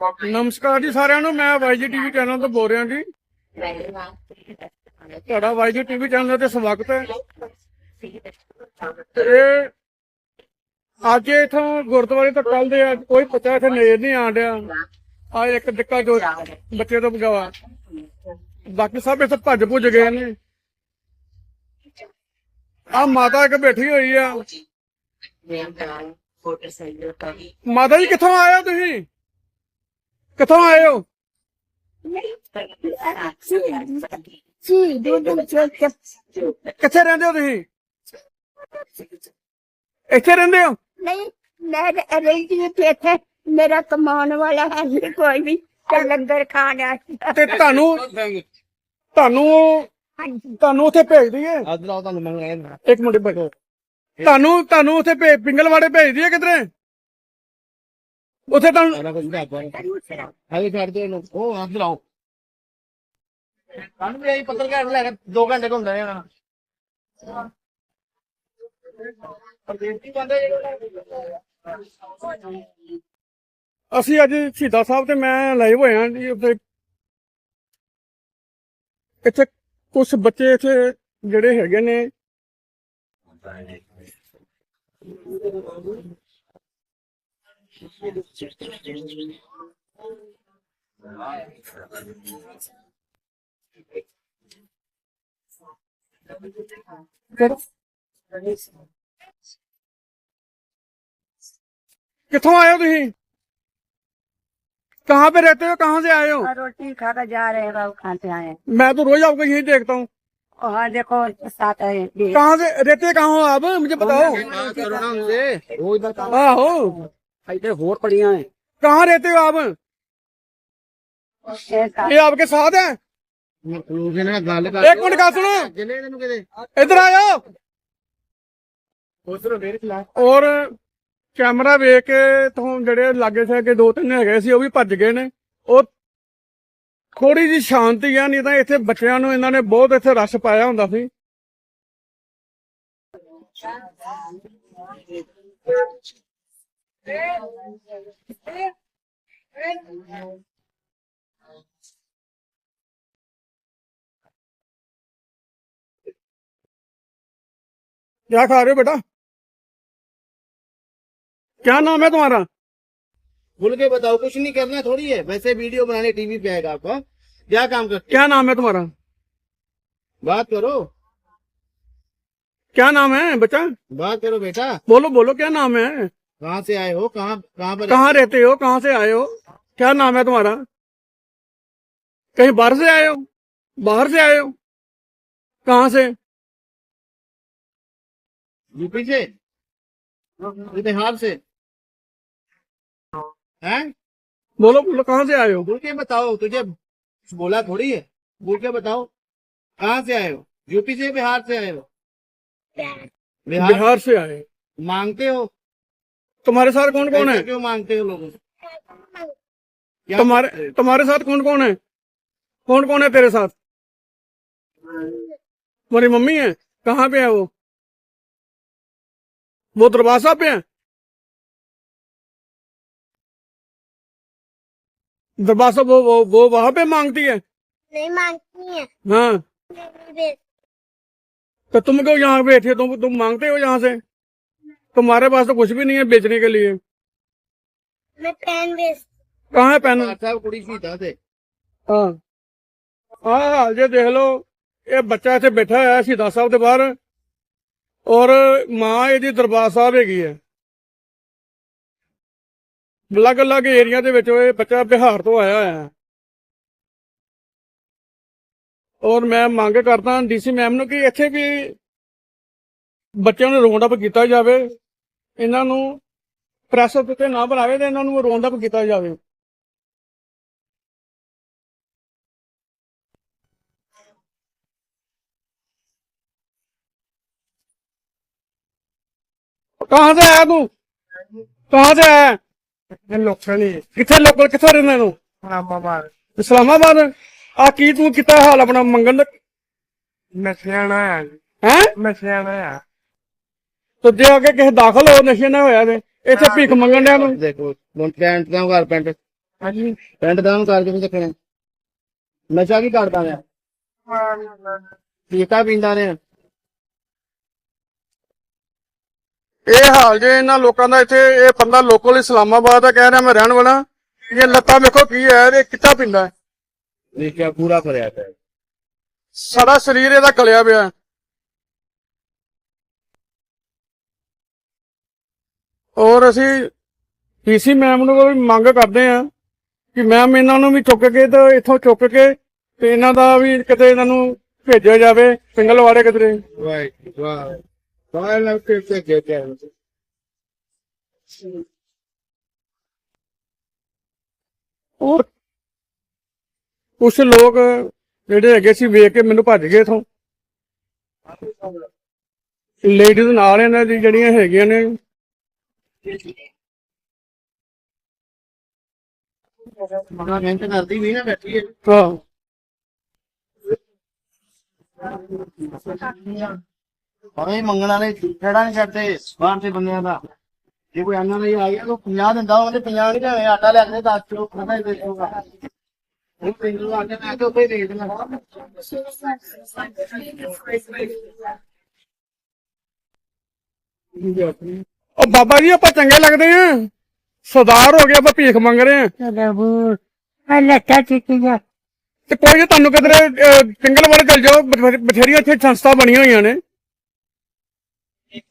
ਨਮਸਕਾਰ ਜੀ ਸਾਰਿਆਂ ਨੂੰ, ਮੈਂ ਵਾਈਜੀ ਟੀਵੀ ਚੈਨਲ ਤੋਂ ਬੋਲ ਰਿਹਾ ਜੀ। ਤੁਹਾਡਾ ਵਾਈਜੀ ਟੀਵੀ ਚੈਨਲ ਤੇ ਸਵਾਗਤ ਹੈ। ਇਹ ਅੱਜ ਇਥੋਂ ਗੁਰਦੁਆਰੇ ਤੋਂ ਕੱਲ ਦੇ ਅੱਜ ਕੋਈ ਬੱਚਾ ਇੱਥੇ ਨਜ਼ਰ ਨਹੀਂ ਆਣ ਆ ਇੱਕ ਡਿੱਕਾ ਜੋ ਬੱਚੇ ਤੋਂ ਬਗਾਵਾ ਬਾਕੀ ਸਭ ਇੱਥੇ ਭੱਜ ਭੁੱਜ ਗਏ ਨੇ। ਆ ਮਾਤਾ ਇੱਕ ਬੈਠੀ ਹੋਈ ਆ। ਮਾਤਾ ਜੀ ਕਿੱਥੋਂ ਆਏ ਤੁਸੀਂ? ਕਿੱਥੋਂ ਆਏ ਹੋ? ਕਿੱਥੇ ਰਹਿੰਦੇ ਹੋ ਤੁਸੀਂ? ਇੱਥੇ ਰਹਿੰਦੇ ਹੋ? ਨਹੀਂ ਮੈਂ ਰਹਿੰਦੀ ਹਾਂ ਇੱਥੇ ਮੇਰਾ ਕਮਾਉਣ ਵਾਲਾ ਹੈ ਨਹੀਂ ਕੋਈ ਵੀ। ਤੇ ਲੰਗਰ ਖਾਣ ਆ। ਤੇ ਤੁਹਾਨੂੰ ਤੁਹਾਨੂੰ ਹਾਂਜੀ। ਤੁਹਾਨੂੰ ਉੱਥੇ ਭੇਜ ਦਈਏ? ਅੱਜ ਤੁਹਾਨੂੰ ਮੈਂ ਕਹਿੰਦਾ ਇੱਕ ਮਿੰਟ ਬੈਠੋ। ਤੁਹਾਨੂੰ ਤੁਹਾਨੂੰ ਉੱਥੇ ਪਿੰਗਲਵਾੜੇ ਭੇਜ ਦਈਏ ਕਿਧਰੇ? ਉੱਥੇ ਪਰ ਹਾਲੇ ਛੱਡ ਦੇ ਇਹਨੂੰ। ਉਹ ਅੱਜ ਲਾਓ ਕੱਲ ਵੀ ਆਈ ਪੱਤਰਕਾਰ ਲੈ ਕੇ 2 ਘੰਟੇ ਘੁੰਮਦੇ ਨੇ ਉਹਨਾਂ ਪਰਦੇਸੀ ਬੰਦੇ ਅਸੀਂ ਅੱਜ ਸ਼ਹੀਦਾਂ ਸਾਹਿਬ ਤੇ ਮੈਂ ਲਾਈਵ ਹੋਇਆ ਜੀ ਉੱਥੇ। ਇੱਥੇ ਕੁਝ ਬੱਚੇ ਇੱਥੇ ਜਿਹੜੇ ਹੈਗੇ ਨੇ। कितों आए हो तुम कहाँ पे रहते हो? कहाँ से आए हो? रोटी खाकर जा रहे हैं बाबू कहाँ से आए मैं तो रोज आपको यही देखता हूँ। हाँ देखो साथ आए कहाँ से? रहते कहाँ हो आप? मुझे बताओ। हाँ हो ਹੁੰਦੇ ਰੋਜ਼ ਦਾ ਕੰਮ आहो ਇੱਥੇ ਹੋਰ ਪੜੀਆਂ ਹੈ कहाँ रहते हो आप ये साथ- ये आपके साथ है ਲੋਕ ਇਹਨਾਂ ਨਾਲ ਗੱਲ ਕਰ एक मिनट का सुनो ਜਿੰਨੇ ਇਹਨੂੰ ਕਿਤੇ इधर आयो ਉਧਰੋਂ ਮੇਰੇ ਖਿਲਾਫ ਔਰ ਕੈਮਰਾ ਵੇਖ ਕੇ ਤੋਂ ਜਿਹੜੇ ਲਾਗੇ ਛਾਗੇ ਦੋ ਤਿੰਨ ਹੈਗੇ ਸੀ ਉਹ ਵੀ ਭੱਜ ਗਏ ਨੇ ਉਹ ਥੋੜੀ ਜੀ ਸ਼ਾਂਤੀ ਆ ਨਹੀਂ ਤਾਂ ਇੱਥੇ ਬੱਚਿਆਂ ਨੂੰ ਇਹਨਾਂ ਨੇ ਬਹੁਤ ਇੱਥੇ ਰਸ਼ ਪਾਇਆ ਹੁੰਦਾ ਸੀ क्या खा रहे हो बेटा? क्या नाम है तुम्हारा? भूल के बताओ कुछ नहीं करना थोड़ी है। वैसे वीडियो बनाने टीवी पे आएगा आपका। क्या काम कर क्या नाम है तुम्हारा? बात करो। क्या नाम है बच्चा बात करो बेटा। बोलो बोलो क्या नाम है? कहाँ से आए हो? कहाँ कहाँ पर कहाँ रहते हो? कहाँ से आए हो? क्या नाम है तुम्हारा? कहीं बाहर से आए हो? बाहर से आए हो? कहाँ से? यूपी से? बिहार से? हैं? बोलो बोलो कहाँ से आए हो? बोल के बताओ तुझे बोला थोड़ी है। बोल के बताओ कहाँ से आए हो? यूपी से बिहार से आए हो? बिहार? बिहार से आए। मांगते हो? तुम्हारे साथ कौन कौन है? क्यों मांगते हो लोगों से तुम्हारे तुम्हारे साथ कौन कौन है? कौन कौन है तेरे साथ? तुम्हारी मम्मी है? कहाँ पे है वो? वो दरबार साहब पे है? दरबार साहब वो वो वो वहाँ पे मांगती है? नहीं मांगती है। हाँ। तो तुम क्यों यहाँ बैठे? हो? तुम तुम मांगते हो यहाँ से? तुम्हारे पास तो कुछ भी नहीं है बेचने के लिए मैं पेन बेच कहाँ है पेन साहब कुड़ी सीधा से ਹਾਂ ਆਹ ਜੇ ਦੇਖ ਲਓ ਇਹ ਬੱਚਾ ਇੱਥੇ ਬੈਠਾ ਹੋਇਆ ਸ਼ਹੀਦਾਂ ਸਾਹਿਬ ਦੇ ਬਾਹਰ ਔਰ ਮਾਂ ਇਹਦੀ ਦਰਬਾਰ ਸਾਹਿਬ ਹੈਗੀ ਹੈ ਅਲੱਗ-ਅਲੱਗ ਏਰੀਆ ਦੇ ਵਿੱਚ ਇਹ ਬੱਚਾ ਬਿਹਾਰ ਤੋਂ ਆਇਆ ਹੋਇਆ ਹੈ ਔਰ ਮੈਂ ਮੰਗ ਕਰਦਾ ਡੀਸੀ ਮੈਮ ਨੂੰ ਕਿ ਇੱਥੇ ਵੀ ਬੱਚਿਆਂ ਨੂੰ ਰੌਂਡ ਅਪ ਕੀਤਾ ਜਾਵੇ ਇਹਨਾਂ ਨੂੰ ਪ੍ਰੈਸ ਉੱਤੇ ਨਾ ਬਣਾਵੇ ਤੇ ਇਹਨਾਂ ਨੂੰ ਰੌਂਡ ਅਪ ਕੀਤਾ ਜਾਵੇ। ਕਹਾਂ ਤੇ ਆਇਆ ਤੂੰ? ਕਹਾਂ ਤੇ ਆਇਆ? ਇਹ ਲੋਕਣੀ ਕਿੱਥੇ ਲੋਕਲ ਕਿੱਥੇ ਰਹਿੰਦੇ ਨੂੰ ਇਸਲਾਮਾਬਾਦ। ਇਸਲਾਮਾਬਾਦ? ਆ ਕੀ ਤੂੰ ਕੀਤਾ ਹਾਲ ਆਪਣਾ ਮੰਗਣ ਦਾ ਮੈਂ ਸਿਆਣਾ ਆ। ਹੈ? ਮੈਂ ਸਿਆਣਾ ਆ। ਤੇ ਜੇ ਅੱਗੇ ਕਿਸੇ ਦਾਖਲ ਹੋ ਨਸ਼ੇ ਨਾ ਹੋਇਆ ਤੇ। ਇੱਥੇ ਭੀਖ ਮੰਗਣ ਡਿਆ ਤੂੰ ਦੇਖੋ ਹੁਣ ਪੈਂਟ ਦਾ ਘਰ ਪੈਂਟ। ਹਾਂਜੀ। ਪਿੰਡ ਦਾ ਕਰ ਕੇ ਚੱਕਣੇ ਨਸ਼ਾ ਕੀ ਕਰਦਾ ਨੇ ਪੀਤਾ ਪੀਂਦਾ ਨੇ। ਇਹ ਹਾਲ ਜੇ ਇਹਨਾਂ ਲੋਕਾਂ ਦਾ ਇੱਥੇ ਇਹ ਬੰਦਾ ਲੋਕਲ ਇਸਲਾਮਾਬਾਦ ਦਾ ਕਹਿ ਰਿਹਾ ਮੈਂ ਰਹਿਣ ਵਾਲਾ। ਇਹ ਲੱਤਾਂ ਵੇਖੋ ਕੀ ਹੈ ਇਹ ਕਿੱਥਾ ਪਿੰਦਾ ਹੈ? ਦੇਖਿਆ ਪੂਰਾ ਭਰਿਆ ਪਿਆ। ਸਾਰਾ ਸਰੀਰ ਇਹਦਾ ਗਲਿਆ ਪਿਆ। ਔਰ ਅਸੀਂ ਪੀਸੀ ਮੈਮ ਨੂੰ ਵੀ ਮੰਗ ਕਰਦੇ ਆ ਕਿ ਮੈਮ ਇਹਨਾਂ ਨੂੰ ਵੀ ਚੁੱਕ ਕੇ ਤੇ ਇੱਥੋਂ ਚੁੱਕ ਕੇ ਤੇ ਇਹਨਾਂ ਦਾ ਵੀ ਕਿਤੇ ਇਹਨਾਂ ਨੂੰ ਭੇਜਿਆ ਜਾਵੇ ਪਿੰਗਲਵਾੜੇ ਕਿਧਰੇ ਵਾਹ ਵਾਹ ਵਾਹ ਲੱਗ ਕੇ ਤੇ ਗਿਆ ਤੇ ਔਰ ਕੁਛ ਲੋਕ ਜਿਹੜੇ ਹੈਗੇ ਸੀ ਵੇਖ ਕੇ ਮੈਨੂੰ ਭੱਜ ਗਏ ਇਥੋਂ। ਲੇਡੀਜ਼ ਨਾਲ ਇਹਨਾਂ ਦੀ ਜਿਹੜੀਆਂ ਹੈਗੀਆਂ ਨੇ ਮਨਾ ਮਿਹਨਤ ਕਰਦੀ ਵੀ ਨਾ ਬੈਠੀ ਹੈ ਹਾਂ ਹਾਂ ਮੰਗਣਾ ਨੇ ਛੇੜਾ ਨਹੀਂ ਛੱਡਦੇ ਬਾਹਰ ਦੇ ਬੰਦਿਆਂ ਦਾ ਜੇ ਕੋਈ ਅੰਨਾ ਨਹੀਂ ਆ ਤਾਂ 50 ਦਿੰਦਾ ਉਹਨੇ 50 ਨਹੀਂ ਦੇਣੇ ਆਟਾ ਲੈ ਕੇ 10 ਕਿਲੋ ਖਾਣਾ ਹੀ ਦੇ ਦੇਊਗਾ ਉਹ ਪਿੰਡੋਂ ਆ ਕੇ ਉੱਥੇ ਦੇ ਦੇਣਾ ਉਹ ਬਾਬਾ ਜੀ ਆਪਾਂ ਚੰਗੇ ਲੱਗਦੇ ਆ। ਸਰਦਾਰ ਹੋ ਗਏ ਆਪਾਂ ਭੀਖ ਮੰਗ ਰਹੇ ਆ। ਚਲੋ ਆ ਲੱਟਾ ਚਿੱਟੀਆਂ। ਤੇ ਕੋਈ ਜੇ ਤੁਹਾਨੂੰ ਕਿਧਰੇ ਪਿੰਗਲਵਾੜੇ ਚਲ ਜਾਓ। ਬਥੇਰੀ- ਬਥੇਰੀਆਂ ਇੱਥੇ ਸੰਸਥਾ ਬਣੀਆਂ ਹੋਈਆਂ ਨੇ।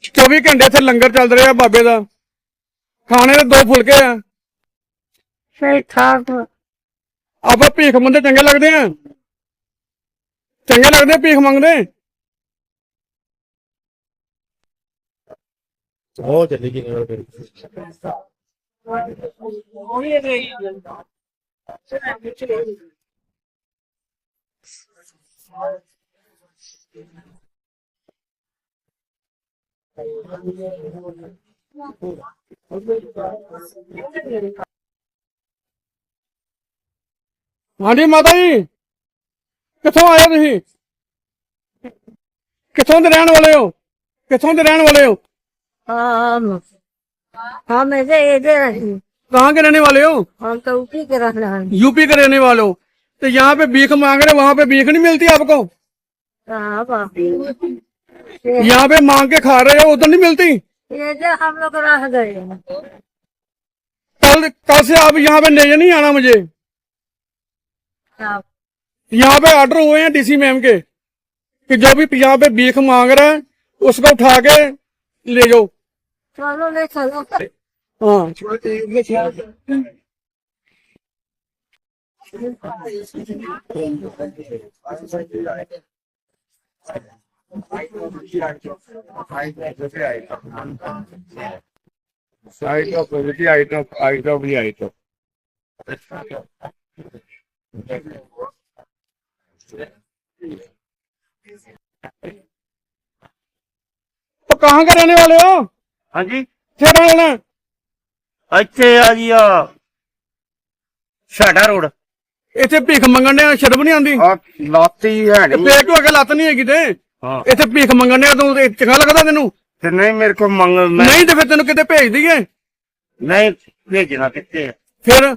24 ਘੰਟੇ ਇੱਥੇ ਲੰਗਰ ਚੱਲ ਰਿਹਾ ਬਾਬੇ ਦਾ। ਖਾਣੇ ਦੇ ਦੋ ਫੁਲਕੇ ਆ। ਸਹੀ ਠਾਕ। ਆਪਾਂ ਭੀਖ ਮੰਗਦੇ ਚੰਗੇ ਲੱਗਦੇ ਆ। ਚੰਗੇ ਲੱਗਦੇ ਆ ਭੀਖ ਮੰਗਦੇ? ਉਹ ਚੱਲੀ ਗਈ ਨਿਕਲ ਕੇ ਹਾਂਜੀ ਮਾਤਾ ਜੀ, ਕਿੱਥੋਂ ਆਏ ਹੋ ਤੁਸੀਂ? ਕਿੱਥੋਂ ਦੇ ਰਹਿਣ ਵਾਲੇ ਹੋ? ਕਿੱਥੋਂ ਦੇ ਰਹਿਣ ਵਾਲੇ ਹੋ? हम हम ऐसे कहाँ के रहने वाले हो? हम तो उसी के रहना है। यूपी के रहने वाले हो। तो यहाँ पे भीख मांग रहे वहाँ पे भीख नहीं मिलती आपको? हाँ। यहाँ पे मांग के खा रहे हो उधर नहीं मिलती? ये जो हम लोग रह गए कल कल से आप यहाँ पे ले नहीं आना मुझे। हाँ। यहाँ पे ऑर्डर हुए हैं डीसी मैम के कि जो भी यहाँ पे भीख मांग रहा है उसको उठा के ले जाओ। चलो ले चलो हाँ Side of the height of height of the height of. तो कहाँ के रहने वाले हो ਹਾਂਜੀ? ਕਿਹੜਾ ਵਾਲਾ ਇੱਥੇ ਆ ਜੀ ਆ। ਸਾਡਾ ਰੋਡ। ਇੱਥੇ ਭੀਖ ਮੰਗਣ ਦੇ ਸ਼ਰਮ ਨਹੀਂ ਆਉਂਦੀ? ਲਾਤੀ ਹੈ ਨਹੀਂ ਪੇਟ ਹੋ ਕੇ ਲੱਤ ਨਹੀਂ ਹੈਗੀ ਤੇ। ਹਾਂ। ਇੱਥੇ ਭੀਖ ਮੰਗਣ ਦੇ ਤੂੰ ਚੰਗਾ ਲੱਗਦਾ ਤੈਨੂੰ? ਤੇ ਨਹੀਂ ਮੇਰੇ ਕੋ ਮੰਗ ਨਹੀਂ ਤੇ ਫਿਰ ਤੈਨੂੰ ਕਿਤੇ ਭੇਜ ਦਈਏ? ਨਹੀਂ ਭੇਜਣਾ ਕਿੱਥੇ ਫਿਰ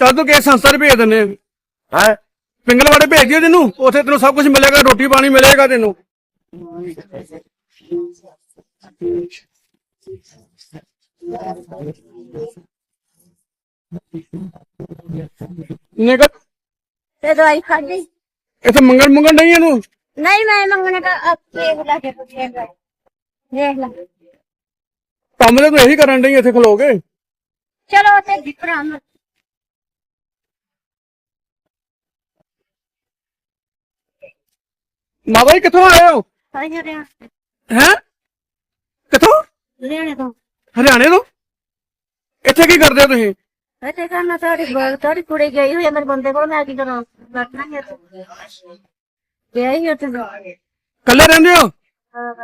ਚੱਲ ਤੂੰ ਕਿਸੇ ਸੰਸਥਾ 'ਚ ਭੇਜ ਦਿੰਨੇ ਹਾਂ? ਪਿੰਗਲਵਾੜੇ ਭੇਜ ਦਿਓ ਤੈਨੂੰ ਉੱਥੇ ਤੈਨੂੰ ਸਭ ਕੁਝ ਮਿਲੇਗਾ ਰੋਟੀ ਪਾਣੀ ਮਿਲੇਗਾ ਤੈਨੂੰ। ਨਿਕਲ। ਤੇ ਨਹੀਂ ਇਹਨੂੰ ਨਹੀਂ ਮੈਂ ਮੰਗਣੇ ਦਾ ਦੇਖ ਲਾ ਕੇ ਪੁੱਛੇਗਾ ਦੇਖ ਲਾ। ਕੰਮ ਤਾਂ ਇਹੀ ਕਰਨ ਡਈ ਇੱਥੇ ਖਲੋ ਕੇ? ਚਲੋ ਤੇ ਭਰਾ ਮੈਂ ਮਾਤਾ ਕਿੱਥੋਂ ਆਏ ਹੋ? ਆਇਆ ਕਿੱਥੋਂ? ਲੈਣੇ ਤੋਂ। ਹਰਿਆਣੇ ਤੋਂ? ਇੱਥੇ ਕੀ ਕਰਦੇ ਹੋ ਤੁਸੀਂ? ਇੱਥੇ ਕਰਨਾ ਤੁਹਾਡੀ ਬਗ ਤੁਹਾਡੀ ਕੁੜੀ ਗਈ ਹੋਈ ਆ ਮੇਰੇ ਬੰਦੇ ਕੋਲ ਮੈਂ ਕੀ ਕਰਾਂ? ਬੈਠਣਾ ਹੀ ਇੱਥੇ। ਗਿਆ ਹੀ ਉੱਥੇ ਜਾ ਕੇ ਰਹਿੰਦੇ ਹੋ? ਹਾਂ,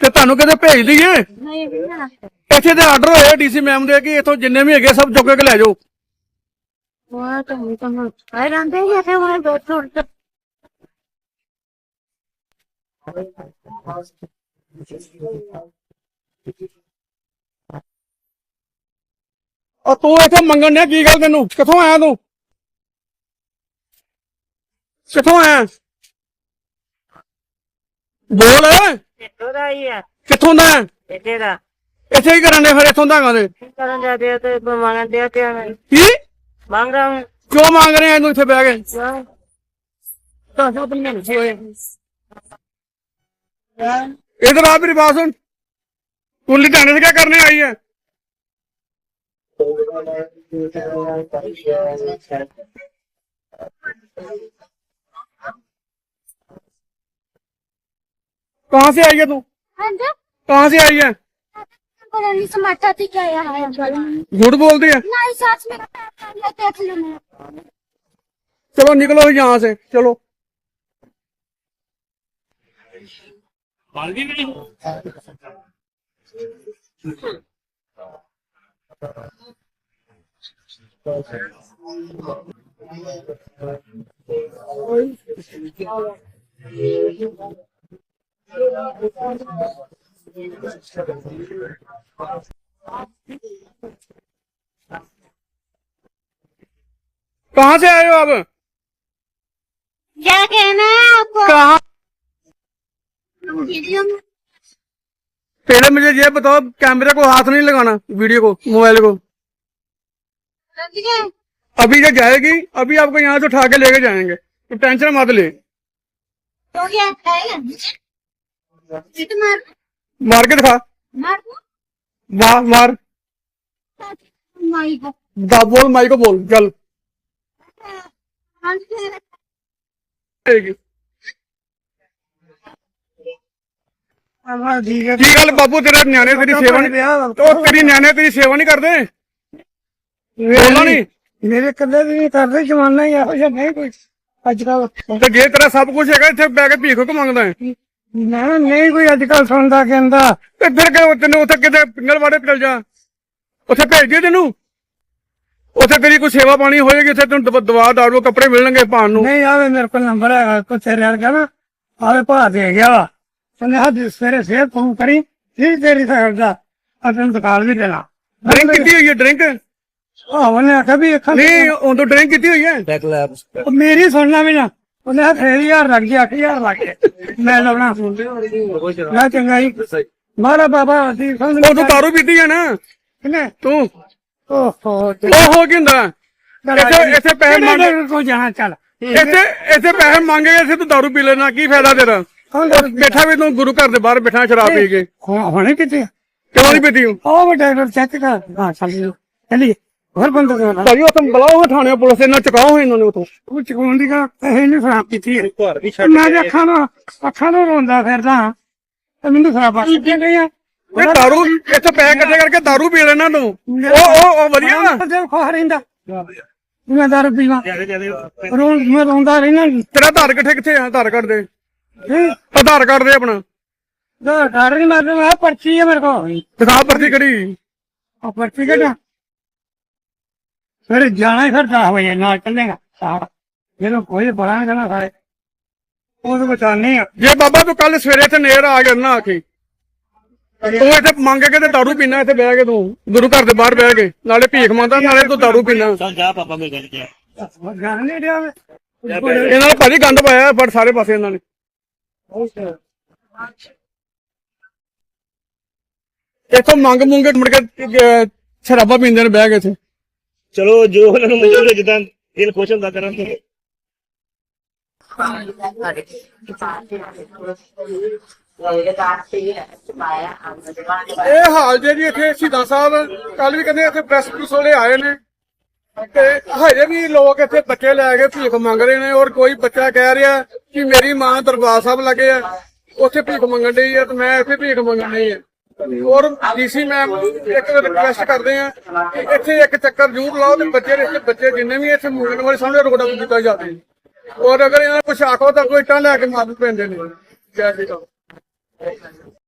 ਤੇ ਤੁਹਾਨੂੰ ਕਿਤੇ ਭੇਜ ਦਈਏ? ਨਹੀਂ ਨਹੀਂ ਨਾ ਇੱਥੇ। ਤੇ ਆਰਡਰ ਹੋਏ ਡੀਸੀ ਮੈਮ ਦੇ ਕਿ ਇੱਥੋਂ ਜਿੰਨੇ ਵੀ ਹੈਗੇ ਸਭ ਚੁੱਕ ਕੇ ਲੈ ਜਾਓ। ਉਹ ਤਾਂ ਨਹੀਂ ਤਾਂ ਹੁਣ ਰਹਿੰਦੇ ਹੀ ਇੱਥੇ ਉਹ ਬੈਠੋ ਉਹ ਤੂੰ ਇੱਥੇ ਮੰਗਣ ਨੇ ਕੀ ਗੱਲ ਤੈਨੂੰ? ਕਿੱਥੋਂ ਆਇਆ ਤੂੰ? ਕਿੱਥੋਂ ਆਇਆ? ਬੋਲ। ਕਿੱਥੋਂ ਦਾ ਹੀ ਆ? ਕਿੱਥੋਂ ਦਾ? ਇੱਥੇ ਦਾ। ਇੱਥੇ ਹੀ ਕਰਨ ਦੇ ਫਿਰ ਇੱਥੋਂ ਦਾ ਹੈਗਾ ਤੇ ਕੀ ਕਰਨ ਜਾਂਦੇ ਤੇ ਮੰਗਣ ਦੇ ਤੇ ਕੀ? ਮੰਗ ਰਹਾ ਹੂੰ ਕਿਉਂ ਮੰਗ ਰਹੇ ਆ ਇਹਨੂੰ ਇੱਥੇ ਬਹਿ ਕੇ? ਦੱਸ ਆਪਣੀ ਗੱਲ ਹੋਏ ਇਧਰ ਆ ਮੇਰੀ ਬਾਤ ਸੁਣ। तू लुधियाने से क्या करने आई है कहाँ से आई है तू कहाँ से आई है झूठ बोल रही है चलो निकलो यहाँ से चलो नहीं कहाँ से आए हो आप क्या कहना है आपको कहाँ वीडियो में पहले मुझे ये बताओ कैमरे को हाथ नहीं लगाना वीडियो को मोबाइल को? अभी ये जाएगी, अभी आपको यहाँ से उठा के लेके जाएँगे। तो टेंशन मत ले। मार के दिखा। मार मार। बोल, माई को बोल, चल। ਕੀ ਗੱਲ ਬਾਪੂ ਤੇਰਾ ਨਿਆਣੇ ਤੇਰੀ ਸੇਵਾ ਨਹੀਂ ਉਹ ਤੇਰੀ ਨਿਆਣੇ ਤੇਰੀ ਸੇਵਾ ਨਹੀਂ ਕਰਦੇ? ਉਹਨਾਂ ਨਹੀਂ? ਮੇਰੇ ਕੱਲੇ ਵੀ ਨਹੀਂ ਕਰਦੇ ਜਮਾਨਾ ਹੀ ਇਹੋ ਜਿਹਾ ਨਹੀਂ ਕੋਈ। ਅੱਜ ਕੱਲ ਤੇ ਜੇ ਤੇਰਾ ਸਭ ਕੁਝ ਹੈਗਾ ਇੱਥੇ ਬੈ ਕੇ ਭੀਖ ਕਿਉਂ ਮੰਗਦਾ ਹੈ? ਨਾ ਨਹੀਂ ਕੋਈ ਅੱਜ ਕੱਲ ਸੁਣਦਾ ਕਹਿੰਦਾ। ਤੇ ਫਿਰ ਕਿ ਤੈਨੂੰ ਉੱਥੇ ਕਿਤੇ ਪਿੰਗਲਵਾੜੇ ਚਲ ਜਾ? ਉੱਥੇ ਭੇਜ ਦੇ ਤੈਨੂੰ। ਉੱਥੇ ਤੇਰੀ ਕੋਈ ਸੇਵਾ ਪਾਣੀ ਹੋਏਗੀ ਉੱਥੇ ਤੈਨੂੰ ਦਵਾ ਦਾਰੂ ਕੱਪੜੇ ਮਿਲਣਗੇ ਪਾਣ ਨੂੰ। ਨਹੀਂ ਆਵੇ ਮੇਰੇ ਕੋਲ ਨੰਬਰ ਹੈਗਾ ਕੋ ਤੇਰੇ ਵਰਗਾ ਨਾ ਆਵੇ ਭਾ ਦੇ ਗਿਆ ਵਾ। ਉਹਨੇ ਹੱਥ ਸਵੇਰੇ ਸਵੇਰ ਫੋਨ ਕਰੀ ਜੀ ਤੇਰੀ ਸਕਦਾ ਅਤਨ ਦੁਕਾਨ ਵੀ ਦੇਣਾ। ਡਰਿੰਕ ਕੀਤੀ ਹੋਈ ਹੈ ਡਰਿੰਕ ਆਹ ਉਹਨੇ ਆਖਿਆ ਵੀ ਅੱਖਾਂ ਨਹੀਂ ਉਹ ਤੋਂ ਡਰਿੰਕ ਕੀਤੀ ਹੋਈ ਹੈ? ਉਹ ਮੇਰੀ ਸੁਣਨਾ ਵੀ ਨਾ ਉਹਨੇ ਆ ਫੇਰ ਹਜ਼ਾਰ ਲੱਗ ਗਿਆ 8000 ਲੱਗ ਗਿਆ। ਮੈਂ ਲਾਉਣਾ ਮੈਂ ਚੰਗਾ ਹੀ ਮਾਰਾ ਬਾਬਾ ਅਸੀਂ ਸਮਝ ਉਹ ਤੋਂ ਦਾਰੂ ਪੀਤੀ ਹੈ ਨਾ? ਕਿਨੇ? ਤੂੰ। ਓਹੋ ਉਹ ਹੋ ਕੀ ਹੁੰਦਾ? ਇੱਥੇ ਇੱਥੇ ਪੈਸੇ ਮੰਗ ਕੋ ਜਾਣਾ ਚੱਲ। ਇੱਥੇ ਇੱਥੇ ਪੈਸੇ ਮੰਗੇ ਇੱਥੇ ਤੂੰ ਦਾਰੂ ਪੀ ਲੈਣਾ ਕੀ ਫਾਇਦਾ ਤੇਰਾ? ਬੈਠਾ ਵੀ ਤੂੰ ਗੁਰੂ ਘਰ ਦੇ ਬਾਹਰ ਬੈਠਾ ਸ਼ਰਾਬ ਪੀ ਕੇ। ਹੁਣੇ ਕਿਤੇ ਕਿਉਂ ਨਹੀਂ ਪੀਤੀ ਹੂੰ ਉਹ ਵੱਡਾ ਡਾਕਟਰ ਚੈੱਕ ਕਰ ਹਾਂ ਚੱਲ ਚੱਲੀਏ। ਹੋਰ ਬੰਦ ਕਰਨਾ ਭਾਜੀ ਉਹ ਤਾਂ ਬੁਲਾਓ ਥਾਣੇ ਪੁਲਿਸ ਇਹਨਾਂ ਚੁਕਾਓ ਇਹਨਾਂ ਨੇ ਉਤੋਂ ਉਹ ਚਕਾਉਣ ਦੀ ਗੱਲ ਇਹ ਨਹੀਂ ਖਰਾਬ ਕੀਤੀ ਹੈ। ਮੈਂ ਤੇ ਅੱਖਾਂ ਨੂੰ ਅੱਖਾਂ ਨੂੰ ਰੋਂਦਾ ਫਿਰਦਾ ਤੇ ਮੈਨੂੰ ਖਰਾਬ ਆ ਕੇ ਗਈਆਂ ਇਹ ਦਾਰੂ ਇੱਥੇ ਪੈਸੇ ਇਕੱਠੇ ਕਰਕੇ ਦਾਰੂ ਪੀ ਲੈਣਾ ਤੂੰ। ਉਹ ਉਹ ਉਹ ਵਧੀਆ ਵਾ। ਤੇ ਖਾ ਰਹਿੰਦਾ। ਮੈਂ ਦਾਰੂ ਪੀਵਾਂ। ਰੋਂ ਮੈਂ ਰੋਂਦਾ ਰਹਿਣਾ ਤੇਰਾ ਆਧਾਰ ਕਿੱਥੇ ਕਿੱਥੇ ਆ? ਆਧਾਰ ਕਾਰਡ ਦੇ। ਆਧਾਰ ਕਾਰਡ ਦੇ ਆਪਣਾ। ਦਾ ਡਰ ਨਹੀਂ ਮਾਰਦਾ ਮੈਂ ਪਰਚੀ ਹੈ ਮੇਰੇ ਕੋਲ। ਦਿਖਾ ਪਰਚੀ ਕਿਹੜੀ? ਉਹ ਪਰਚੀ ਕੱਢਾ ਫਿਰ ਜਾਣਾ ਹੀ ਫਿਰ 10 ਵਜੇ ਨਾਲ ਚੱਲੇਗਾ ਸਾਰਾ। ਜਦੋਂ ਕੋਈ ਬੜਾ ਨਾ ਕਰਨਾ ਸਾਰੇ। ਉਹ ਤਾਂ ਬਚਾਣੇ ਆ। ਜੇ ਬਾਬਾ ਤੂੰ ਕੱਲ ਸਵੇਰੇ ਇੱਥੇ ਨੇਰ ਆ ਗਿਆ ਨਾ ਆਖੀ ਤੂੰ ਇੱਥੇ ਮੰਗ ਕੇ ਤੇ ਦਾਰੂ ਪੀਣਾ ਇੱਥੇ ਬਹਿ ਕੇ ਤੂੰ ਗੁਰੂ ਘਰ ਦੇ ਬਾਹਰ ਬਹਿ ਕੇ ਨਾਲੇ ਭੀਖ ਮੰਗਦਾ ਨਾਲੇ ਤੂੰ ਦਾਰੂ ਪੀਣਾ ਗਾਣ ਨਹੀਂ ਰਿਹਾ ਇਹਨਾਂ ਨੇ ਭਾਜੀ ਗੰਦ ਪਾਇਆ ਬੜ ਸਾਰੇ ਪਾਸੇ ਇਹਨਾਂ ਨੇ। ਇੱਥੋਂ ਮੰਗ ਮੁੰਗ ਮੁੜ ਕੇ ਅਹ, ਸ਼ਰਾਬਾਂ ਪੀਂਦੇ ਨੇ ਬਹਿ ਕੇ ਇੱਥੇ। ਚਲੋ ਜੋ ਉਹਨਾਂ ਨੂੰ ਮਨਜ਼ੂਰ ਹੈ ਜਿੱਦਾਂ ਦਿਲ ਖੁਸ਼ ਹੁੰਦਾ ਕਰਨ ਤੇ ਇਹ ਹਾਲ ਜੇ ਜੀ ਇੱਥੇ ਸ਼ਹੀਦਾਂ ਸਾਹਿਬ ਕੱਲ ਵੀ ਕਹਿੰਦੇ ਇੱਥੇ ਪ੍ਰੈਸ ਪ੍ਰੈਸ ਵਾਲੇ ਆਏ ਨੇ। ਤੇ ਹਜੇ ਵੀ ਲੋਕ ਇੱਥੇ ਬੱਚੇ ਲੈ ਕੇ ਭੀਖ ਮੰਗ ਰਹੇ ਨੇ ਔਰ ਕੋਈ ਬੱਚਾ ਕਹਿ ਰਿਹਾ ਕਿ ਮੇਰੀ ਮਾਂ ਦਰਬਾਰ ਸਾਹਿਬ ਲੱਗੇ ਆ, ਉੱਥੇ ਭੀਖ ਮੰਗਣ ਡਈ ਆ ਤੇ ਮੈਂ ਇੱਥੇ ਭੀਖ ਮੰਗਣ ਡਈ ਆ। ਔਰ ਡੀਸੀ ਮੈਮ ਇੱਕ ਰਿਕੁਐਸਟ ਕਰਦੇ ਆ ਕਿ ਇੱਥੇ ਇੱਕ ਚੱਕਰ ਜ਼ਰੂਰ ਲਾਓ ਤੇ ਬੱਚੇ ਦੇ ਬੱਚੇ ਜਿੰਨੇ ਵੀ ਇੱਥੇ ਮੰਗਣ ਵਾਲੇ ਸਾਹਮਣੇ ਰੋੜਾ ਕੀਤਾ ਜਾਵੇ। ਔਰ ਅਗਰ ਇਹਨਾਂ ਨੂੰ ਕੁਛ ਆਖੋ ਤਾਂ ਕੋਈ ਇੱਟਾਂ ਲੈ ਕੇ ਮਾਰ ਪੈਂਦੇ ਨੇ। ਜੈ ਸ਼੍ਰੀ ਰਾਮ